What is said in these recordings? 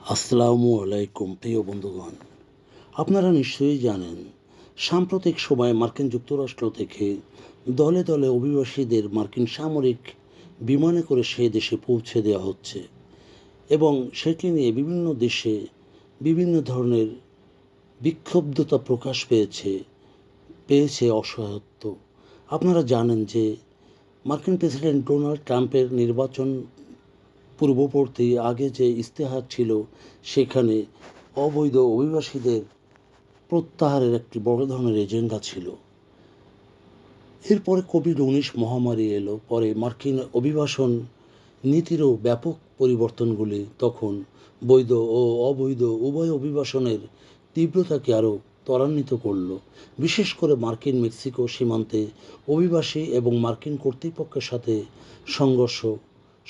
আসসালামু আলাইকুম, প্রিয় বন্ধুগণ। আপনারা নিশ্চয়ই জানেন, সাম্প্রতিক সময়ে মার্কিন যুক্তরাষ্ট্র থেকে দলে দলে অভিবাসীদের মার্কিন সামরিক বিমানে করে সে দেশে পৌঁছে দেওয়া হচ্ছে এবং সেটি নিয়ে বিভিন্ন দেশে বিভিন্ন ধরনের বিক্ষুব্ধতা প্রকাশ পেয়েছে পেয়েছে অসহায়ত্ব। আপনারা জানেন যে মার্কিন প্রেসিডেন্ট ডোনাল্ড ট্রাম্পের নির্বাচন পূর্ববর্তী আগে যে ইস্তেহার ছিল, সেখানে অবৈধ অভিবাসীদের প্রত্যাহারের একটি বড় ধরনের এজেন্ডা ছিল। এরপরে কোভিড উনিশ মহামারী এলো, পরে মার্কিন অভিবাসন নীতিরও ব্যাপক পরিবর্তনগুলি, তখন বৈধ ও অবৈধ উভয় অভিবাসনের তীব্রতাকে আরও ত্বরান্বিত করল। বিশেষ করে মার্কিন মেক্সিকো সীমান্তে অভিবাসী এবং মার্কিন কর্তৃপক্ষের সাথে সংঘর্ষ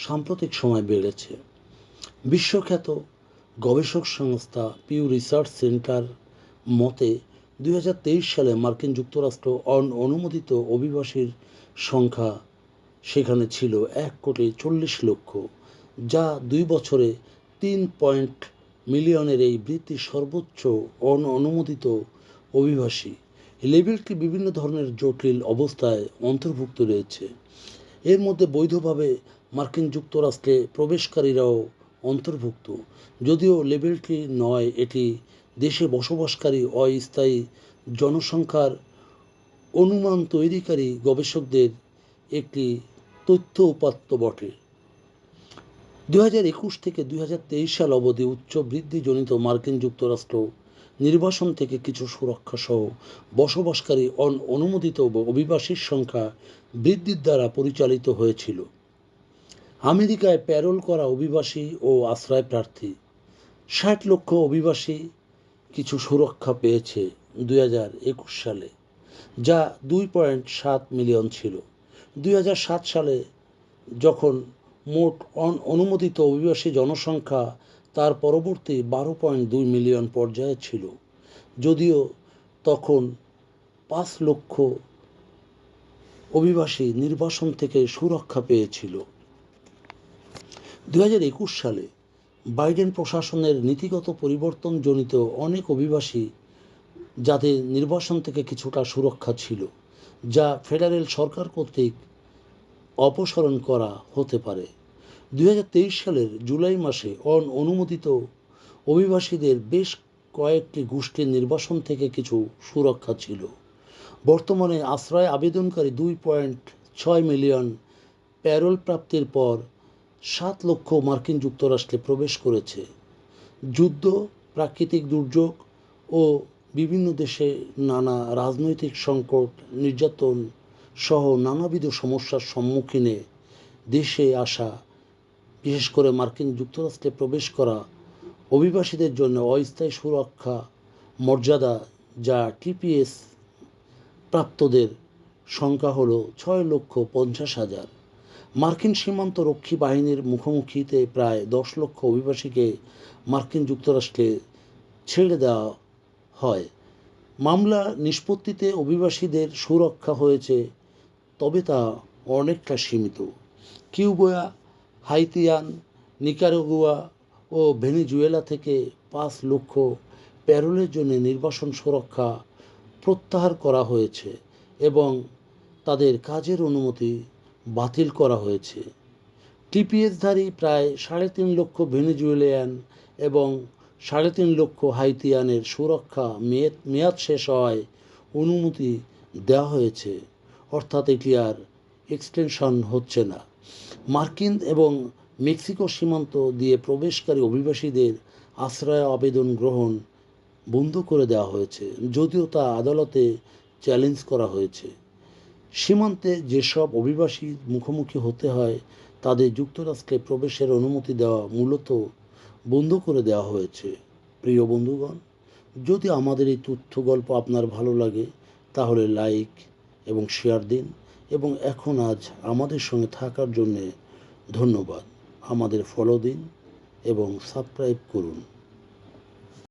সাম্প্রতিক সময় বেড়েছে। বিশ্বখ্যাত গবেষক সংস্থা পিউ রিসার্চ সেন্টার মতে, দুই হাজার তেইশ সালে মার্কিন যুক্তরাষ্ট্র অন অনুমোদিত অভিবাসীর সংখ্যা সেখানে ছিল এক কোটি চল্লিশ লক্ষ, যা দুই বছরে তিন পয়েন্ট মিলিয়নের এই বৃদ্ধি সর্বোচ্চ অন অনুমোদিত অভিবাসী। লেবেলটি বিভিন্ন ধরনের জটিল অবস্থায় অন্তর্ভুক্ত রয়েছে। এর মধ্যে বৈধভাবে মার্কিন যুক্তরাষ্ট্রে প্রবেশকারীরাও অন্তর্ভুক্ত। যদিও লেবেলটি নয়, এটি দেশে বসবাসকারী অস্থায়ী জনসংখ্যার অনুমান তৈরিকারী গবেষকদের একটি তথ্য উপাত্ত বটে। দু একুশ থেকে দুই হাজার তেইশ সাল অবধি উচ্চ বৃদ্ধিজনিত মার্কিন যুক্তরাষ্ট্র নির্বাসন থেকে কিছু সুরক্ষা সহ বসবাসকারী অন অনুমোদিত অভিবাসীর সংখ্যা বৃদ্ধির দ্বারা পরিচালিত হয়েছিল। আমেরিকায় প্যারোল করা অভিবাসী ও আশ্রয় প্রার্থী। ষাট লক্ষ অভিবাসী কিছু সুরক্ষা পেয়েছে দুই হাজার একুশ সালে, যা দুই পয়েন্ট সাত মিলিয়ন ছিল। দুই হাজার সাত সালে যখন মোট অন, অনুমোদিত অভিবাসী জনসংখ্যা তার পরবর্তী বারো পয়েন্ট দুই মিলিয়ন পর্যায়ে ছিল, যদিও তখন পাঁচ লক্ষ অভিবাসী নির্বাসন থেকে সুরক্ষা পেয়েছিল। দু সালে বাইডেন প্রশাসনের নীতিগত পরিবর্তনজনিত অনেক অভিবাসী যাদের নির্বাসন থেকে কিছুটা সুরক্ষা ছিল, যা ফেডারেল সরকার কর্তৃক অপসারণ করা হতে পারে। দুই হাজার তেইশ সালের জুলাই মাসে অন অনুমোদিত অভিবাসীদের বেশ কয়েকটি গোষ্ঠীর নির্বাসন থেকে কিছু সুরক্ষা ছিল। বর্তমানে আশ্রয় আবেদনকারী দুই পয়েন্ট ছয় মিলিয়ন প্যারোল প্রাপ্তির পর সাত লক্ষ মার্কিন যুক্তরাষ্ট্রে প্রবেশ করেছে। যুদ্ধ, প্রাকৃতিক দুর্যোগ ও বিভিন্ন দেশে নানা রাজনৈতিক সংকট, নির্যাতন সহ নানাবিধ সমস্যার সম্মুখীনে দেশে আসা, বিশেষ করে মার্কিন যুক্তরাষ্ট্রে প্রবেশ করা অভিবাসীদের জন্য অস্থায়ী সুরক্ষা মর্যাদা যা টিপিএস প্রাপ্তদের সংখ্যা হলো ছয় লক্ষ পঞ্চাশ হাজার। মার্কিন সীমান্ত রক্ষী বাহিনীর মুখোমুখিতে প্রায় দশ লক্ষ অভিবাসীকে মার্কিন যুক্তরাষ্ট্রে ছেড়ে দেওয়া হয়। মামলা নিষ্পত্তিতে অভিবাসীদের সুরক্ষা হয়েছে, তবে তা অনেকটা সীমিত। কিউবোয়া হাইতিয়ান, নিকারাগুয়া ও ভেনিজুয়েলা থেকে পাঁচ লক্ষ প্যারোলের জন্য নির্বাসন সুরক্ষা প্রত্যাহার করা হয়েছে এবং তাদের কাজের অনুমতি বাতিল করা হয়েছে। টিপিএসধারী প্রায় সাড়ে তিন লক্ষ ভেনেজুয়েলিয়ান এবং সাড়ে তিন লক্ষ হাইতিয়ানের সুরক্ষা মেয়াদ মেয়াদ শেষ হওয়ায় অনুমতি দেওয়া হয়েছে। অর্থাৎ এটি আর এক্সটেনশন হচ্ছে না। মার্কিন এবং মেক্সিকো সীমান্ত দিয়ে প্রবেশকারী অভিবাসীদের আশ্রয় আবেদন গ্রহণ বন্ধ করে দেওয়া হয়েছে, যদিও তা আদালতে চ্যালেঞ্জ করা হয়েছে। সীমান্তে যেসব অভিবাসী মুখোমুখি হতে হয়, তাদের যুক্তরাষ্ট্রে প্রবেশের অনুমতি দেওয়া মূলত বন্ধ করে দেওয়া হয়েছে। প্রিয় বন্ধুগণ, যদি আমাদের এই তথ্য গল্প আপনার ভালো লাগে, তাহলে লাইক এবং শেয়ার দিন এবং এখন আজ আমাদের সঙ্গে থাকার জন্যে ধন্যবাদ। আমাদের ফলো দিন এবং সাবস্ক্রাইব করুন।